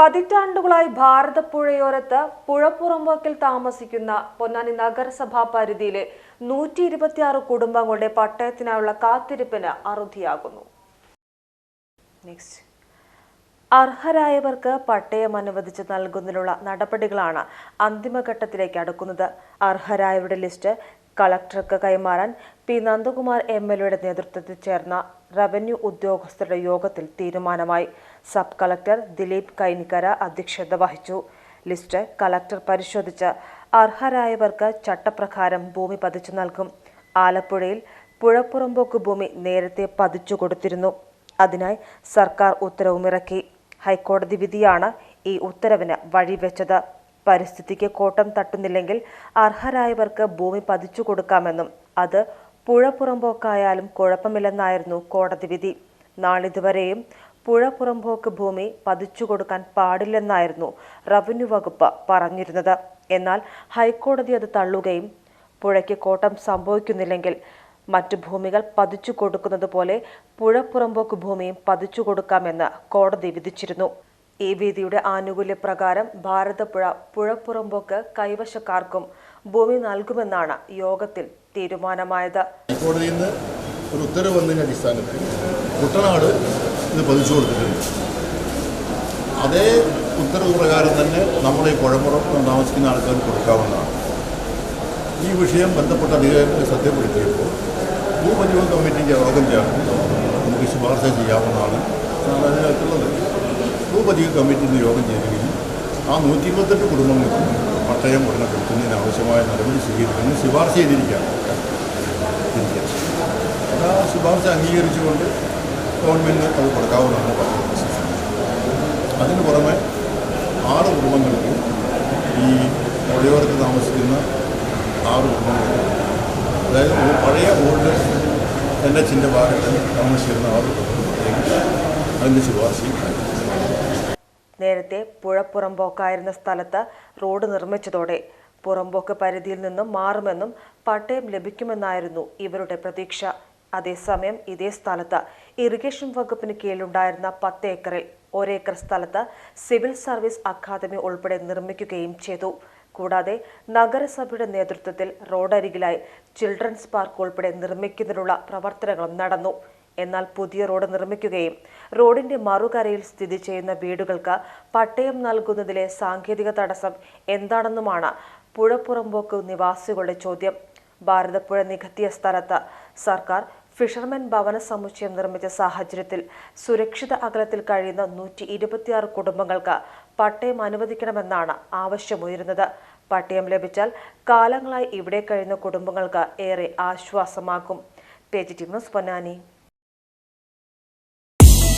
പതിറ്റാണ്ടുകളായി ഭാരതപ്പുഴയോരത്ത് പുഴപ്പുറമ്പോക്കിൽ താമസിക്കുന്ന പൊന്നാനി നഗരസഭാ പരിധിയിലെ നൂറ്റി ഇരുപത്തിയാറ് കുടുംബങ്ങളുടെ പട്ടയത്തിനായുള്ള കാത്തിരിപ്പിന് അറുതിയാകുന്നു. നെക്സ്റ്റ് അർഹരായവർക്ക് പട്ടയം അനുവദിച്ച് നൽകുന്നതിനുള്ള നടപടികളാണ് അന്തിമഘട്ടത്തിലേക്ക് അടുക്കുന്നത്. അർഹരായവരുടെ ലിസ്റ്റ് കളക്ടർക്ക് കൈമാറാൻ പി നന്ദകുമാർ എം എൽ നേതൃത്വത്തിൽ ചേർന്ന റവന്യൂ ഉദ്യോഗസ്ഥരുടെ യോഗത്തിൽ തീരുമാനമായി. സബ് കളക്ടർ ദിലീപ് കൈനിക്കര അധ്യക്ഷത വഹിച്ചു. ലിസ്റ്റ് കളക്ടർ പരിശോധിച്ച് അർഹരായവർക്ക് ചട്ടപ്രകാരം ഭൂമി പതിച്ചു നൽകും. ആലപ്പുഴയിൽ പുഴപ്പുറമ്പോക്ക് ഭൂമി നേരത്തെ പതിച്ചു കൊടുത്തിരുന്നു. അതിനായി സർക്കാർ ഉത്തരവുമിറക്കി ഹൈക്കോടതി വിധിയാണ് ഈ ഉത്തരവിന് വഴിവെച്ചത് പരിസ്ഥിതിക്ക് കോട്ടം തട്ടുന്നില്ലെങ്കിൽ അർഹരായവർക്ക് ഭൂമി പതിച്ചു കൊടുക്കാമെന്നും അത് പുഴ പുറമ്പോക്കായാലും കുഴപ്പമില്ലെന്നായിരുന്നു കോടതി വിധി. നാളിതുവരെയും പുഴ പുറമ്പോക്ക് ഭൂമി പതിച്ചു കൊടുക്കാൻ പാടില്ലെന്നായിരുന്നു റവന്യൂ വകുപ്പ് പറഞ്ഞിരുന്നത്. എന്നാൽ ഹൈക്കോടതി അത് തള്ളുകയും പുഴയ്ക്ക് കോട്ടം സംഭവിക്കുന്നില്ലെങ്കിൽ മറ്റു ഭൂമികൾ പതിച്ചു കൊടുക്കുന്നത് പോലെ പുഴ പുറമ്പോക്ക് ഭൂമിയും പതിച്ചു കൊടുക്കാമെന്ന് കോടതി വിധിച്ചിരുന്നു. ഈ വിധിയുടെ ആനുകൂല്യപ്രകാരം ഭാരതപ്പുഴ പുഴപ്പുറമ്പോക്ക് കൈവശക്കാർക്കും ഭൂമി നൽകുമെന്നാണ് യോഗത്തിൽ തീരുമാനമായത്. ഹൈക്കോടതിയിൽ നിന്ന് ഒരു ഉത്തരവ് അടിസ്ഥാനത്തിൽ കുട്ടനാട് ഇത് പതിച്ചു കൊടുത്തിട്ടുണ്ട്. അതേ ഉത്തരവ് പ്രകാരം തന്നെ നമ്മൾ ഈ പുഴമുറം താമസിക്കുന്ന ആൾക്കാർ കൊടുക്കാവുന്നതാണ്. ഈ വിഷയം ബന്ധപ്പെട്ട അധികാരികളെ സത്യപ്പെടുത്തിയപ്പോൾ ഭൂപരിവഹൻ കമ്മിറ്റിക്ക് യോഗം ചേർന്ന് നമുക്ക് ശുപാർശ ചെയ്യാവുന്നതാണ് അതിനകത്തുള്ളത് ഭൂപരിവഹൻ കമ്മിറ്റി ഇന്ന് യോഗം ചേരുകയും ആ നൂറ്റി ഇരുപത്തെട്ട് കുടുംബങ്ങൾക്ക് പട്ടയം ഉടനെ കൊടുക്കുന്നതിന് ആവശ്യമായ നടപടി സ്വീകരിക്കുന്നത് ശുപാർശ ചെയ്തിരിക്കുകയാണ്. അത് ആ ശുപാർശ അംഗീകരിച്ചുകൊണ്ട് ഗവൺമെന്റ് അത് കൊടുക്കാവുന്നതാണ് പറഞ്ഞത് അതിന് പുറമെ ആറ് കുടുംബങ്ങൾക്ക് ഈ പുഴയോരത്ത് താമസിക്കുന്ന ആറ് കുടുംബങ്ങൾക്ക് അതായത് പഴയ ഓൾഡ് എൻ എച്ചിന്റെ ഭാഗത്ത് താമസിച്ചിരുന്ന ആറ് കുടുംബങ്ങൾക്ക് അതിന്റെ ശുപാർശയും. നേരത്തെ പുഴ പുറമ്പോക്കായിരുന്ന സ്ഥലത്ത് റോഡ് നിർമ്മിച്ചതോടെ പുറമ്പോക്ക് പരിധിയിൽ നിന്നും മാറുമെന്നും പട്ടയം ലഭിക്കുമെന്നായിരുന്നു ഇവരുടെ പ്രതീക്ഷ. അതേസമയം ഇതേ സ്ഥലത്ത് ഇറിഗേഷൻ വകുപ്പിന് കീഴിലുണ്ടായിരുന്ന പത്ത് ഏക്കറിൽ ഒരേക്കർ സ്ഥലത്ത് സിവിൽ സർവീസ് അക്കാദമി ഉൾപ്പെടെ നിർമ്മിക്കുകയും ചെയ്തു. കൂടാതെ നഗരസഭയുടെ നേതൃത്വത്തിൽ റോഡരികിലായി ചിൽഡ്രൻസ് പാർക്ക് ഉൾപ്പെടെ നിർമ്മിക്കുന്നതിനുള്ള പ്രവർത്തനങ്ങളും നടന്നു. എന്നാൽ പുതിയ റോഡ് നിർമ്മിക്കുകയും റോഡിന്റെ മറുകരയിൽ സ്ഥിതി ചെയ്യുന്ന വീടുകൾക്ക് പട്ടയം നൽകുന്നതിലെ സാങ്കേതിക തടസ്സം എന്താണെന്നുമാണ് പുഴപ്പുറമ്പോക്ക് നിവാസികളുടെ ചോദ്യം. ഭാരതപ്പുഴ നികത്തിയ സ്ഥലത്ത് സർക്കാർ ഫിഷർമെൻ ഭവന സമുച്ചയം നിർമ്മിച്ച സാഹചര്യത്തിൽ സുരക്ഷിത അകലത്തിൽ കഴിയുന്ന നൂറ്റി ഇരുപത്തിയാറ് കുടുംബങ്ങൾക്ക് പട്ടയം അനുവദിക്കണമെന്നാണ് ആവശ്യമുയരുന്നത്. പട്ടയം ലഭിച്ചാൽ കാലങ്ങളായി ഇവിടെ കഴിയുന്ന കുടുംബങ്ങൾക്ക് ഏറെ ആശ്വാസമാകും. Page T news Ponnani.